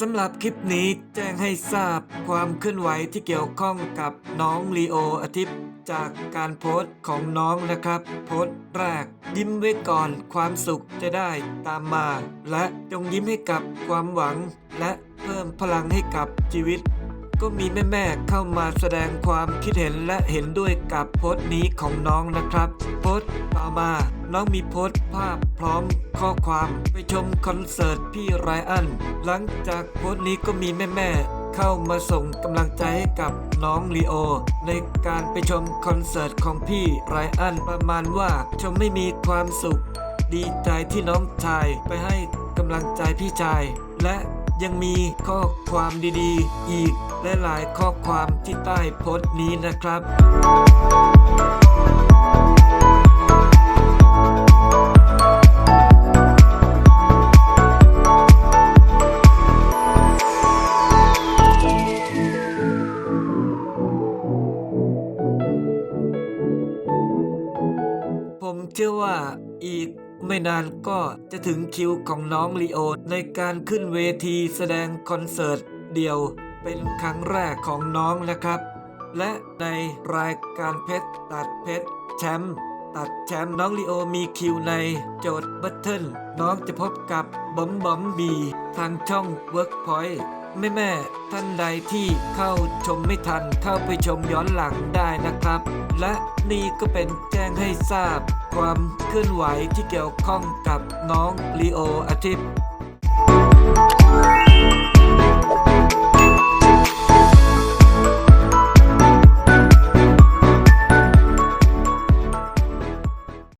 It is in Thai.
สำหรับคลิปนี้แจ้งให้ทราบความเคลื่อนไหวที่เกี่ยวข้องกับน้องลีโออาทิตย์จากการโพสต์ของน้องนะครับ โพสต์แรก ยิ้มไว้ก่อนความสุขจะได้ตามมา และจงยิ้มให้กับความหวัง และเพิ่มพลังให้กับชีวิต ก็มีแม่ๆเข้ามาแสดงความคิดเห็นและเห็นด้วยกับโพสต์นี้ของน้องนะครับ โพสต์ต่อมาน้องมีโพสต์ภาพพร้อมข้อความไปชมคอนเสิร์ตพี่ไรอัน หลังจากโพสต์นี้ก็มีแม่ๆเข้ามาส่งกำลังใจให้กับน้องลีโอ ในการไปชมคอนเสิร์ตของพี่ไรอันประมาณว่าชมไม่มีความสุข ดีใจที่น้องชายไปให้กำลังใจพี่ชาย และยังมีข้อความดีๆ อีก และหลายข้อความที่ใต้โพสต์นี้นะครับผมเชื่อว่าอีกไม่นานก็จะถึงคิวของน้องลีโอในการขึ้นเวทีแสดงคอนเสิร์ตเดี่ยว เป็นครั้งแรกของน้องนะครับ และในรายการเพชรตัดเพชรแชมป์ตัดแชมป์น้องลีโอมีคิวในโจทย์บัตเทิลน้องจะพบกับบอมบอมบีทางช่อง Workpoint แม่แม่ท่านใดที่เข้าชมไม่ทันเข้าไปชมย้อนหลังได้นะครับ และนี่ก็เป็นแจ้งให้ทราบ ความเคลื่อนไหวที่เกี่ยวข้องกับน้องลีโออาทิตย์